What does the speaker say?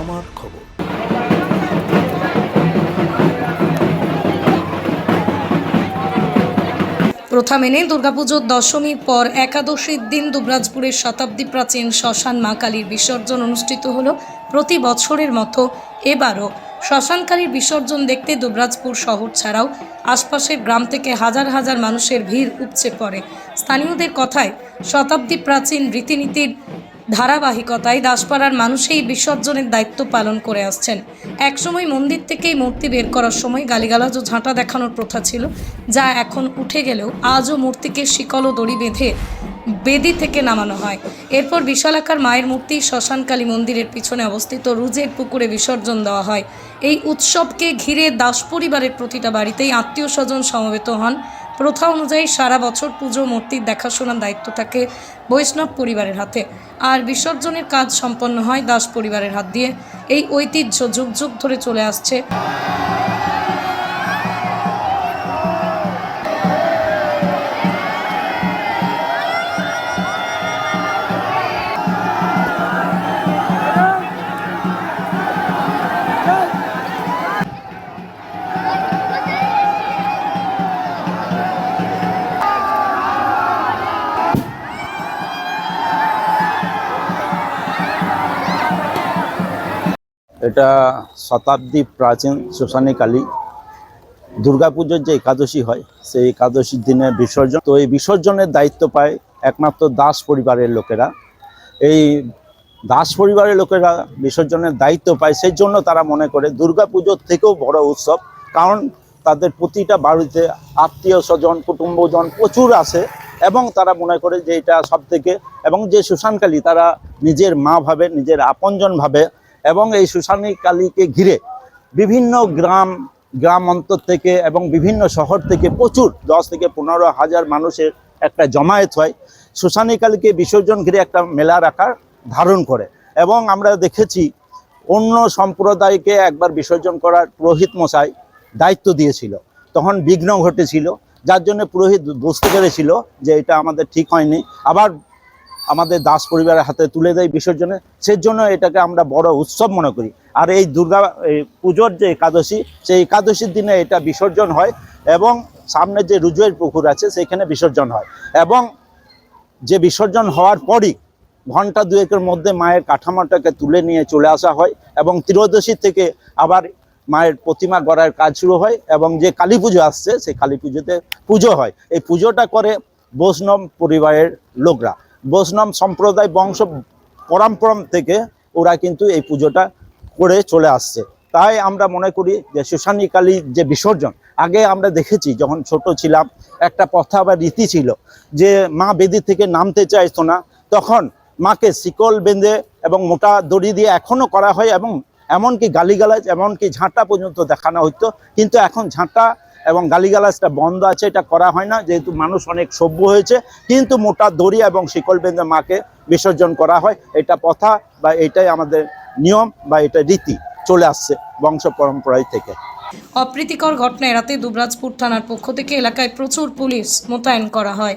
আমার খবর। প্রথা মেনে দুর্গাপুজোর দশমীর পর একাদশীর দিন দুবরাজপুরের শতাব্দী প্রাচীন শ্মশান মা কালীর বিসর্জন অনুষ্ঠিত হলো প্রতি বছরের মতো এবারও। শ্মশানকালীর বিসর্জন দেখতে দুবরাজপুর শহর ছাড়াও আশপাশের গ্রাম থেকে হাজার হাজার মানুষের ভিড় উপচে পড়ে। স্থানীয়দের কথায় শতাব্দী প্রাচীন রীতিনীতির ধারাবাহিকতায় দাসপাড়ার মানুষ এই বিসর্জনের দায়িত্ব পালন করে আসছেন। একসময় মন্দির থেকেই মূর্তি বের করার সময় গালিগালাজ ও ঝাঁটা দেখানোর প্রথা ছিল, যা এখন উঠে গেলেও আজও মূর্তিকে শিকল ও দড়ি বেঁধে বেদি থেকে নামানো হয়। এরপর বিশালাকার মায়ের মূর্তি শ্মশানকালী মন্দিরের পিছনে অবস্থিত রুজের পুকুরে বিসর্জন দেওয়া হয়। এই উৎসবকে ঘিরে দাস পরিবারের প্রতিটা বাড়িতেই আত্মীয় স্বজন সমবেত হন প্রথা অনুযায়ী সারা বছর পুজো মূর্তির দেখাশোনার দায়িত্ব থাকে বৈষ্ণব পরিবারের হাতে। আর বিসর্জনের কাজ সম্পন্ন হয় দাস পরিবারের হাত দিয়ে। এই ঐতিহ্য যুগ যুগ ধরে চলে আসছে। এটা শতাব্দী প্রাচীন শ্মশানী কালী। দুর্গাপুজোর যে একাদশী হয়, সেই একাদশীর দিনে বিসর্জন। তো এই বিসর্জনের দায়িত্ব পায় একমাত্র দাস পরিবারের লোকেরা। এই দাস পরিবারের লোকেরা বিসর্জনের দায়িত্ব পায়, সেই জন্য তারা মনে করে দুর্গাপুজোর থেকেও বড় উৎসব। কারণ তাদের প্রতিটা বাড়িতে আত্মীয় স্বজন, কুটুম্বজন প্রচুর আসে এবং তারা মনে করে যে এটা সব থেকে এবং যে সুশানকালী তারা নিজের মা ভাবে, নিজের আপনজন ভাবে এবং এই সুশানী কালীকে ঘিরে বিভিন্ন গ্রাম গ্রাম অন্তর থেকে এবং বিভিন্ন শহর থেকে প্রচুর, দশ থেকে পনেরো হাজার মানুষের একটা জমায়েত হয়। সুশানী কালীকে বিসর্জন ঘিরে একটা মেলা রাখার ধারণ করে এবং আমরা দেখেছি অন্য সম্প্রদায়কে একবার বিসর্জন করার পুরোহিত মশাই দায়িত্ব দিয়েছিল। তখন বিঘ্ন ঘটেছিল, যার জন্য পুরোহিত বুঝতে পেরেছিল যে এটা আমাদের ঠিক হয়নি। আবার আমাদের দাস পরিবারের হাতে তুলে দেয় বিসর্জনে সেই জন্য এটাকে আমরা বড় উৎসব মনে করি। আর এই দুর্গা পুজোর যে একাদশী, সেই একাদশীর দিনে এটা বিসর্জন হয় এবং সামনে যে রুজুয়ের পুকুর আছে, সেখানে বিসর্জন হয়। এবং যে বিসর্জন হওয়ার পরই ঘণ্টা দুয়েকের মধ্যে মায়ের কাঠামোটাকে তুলে নিয়ে চলে আসা হয় এবং ত্রয়োদশী থেকে আবার মায়ের প্রতিমা গড়ার কাজ শুরু হয় এবং যে কালী পুজো আসছে, সেই কালী পুজোতে পুজো হয়। এই পুজোটা করে বৈষ্ণব পরিবারের লোকরা। বৈষ্ণব সম্প্রদায় বংশ পরম্পরম থেকে ওরা কিন্তু এই পুজোটা করে চলে আসছে। তাই আমরা মনে করি যে সুশানী কালীর যে বিসর্জন, আগে আমরা দেখেছি যখন ছোট ছিলাম, একটা প্রথা বা রীতি ছিল যে মা বেদি থেকে নামতে চাইতো না। তখন মাকে শিকল বেঁধে এবং মোটা দড়ি দিয়ে এখনও করা হয় এবং এমনকি গালিগালাজ, এমনকি ঝাঁটা পর্যন্ত দেখানো হতো কিন্তু এখন ঝাঁটা এবং গালিগালাজটা বন্ধ আছে, এটা করা হয় না। যেহেতু মানুষ অনেক সভ্য হয়েছে, কিন্তু মোটা দড়ি এবং শিকল বেঁধে মাকে বিসর্জন করা হয়। এটা প্রথা বা এটাই আমাদের নিয়ম বা এটা রীতি চলে আসছে বংশ পরম্পরায় থেকে। অপ্রীতিকর ঘটনা এড়াতে দুবরাজপুর থানার পক্ষ থেকে এলাকায় প্রচুর পুলিশ মোতায়েন করা হয়।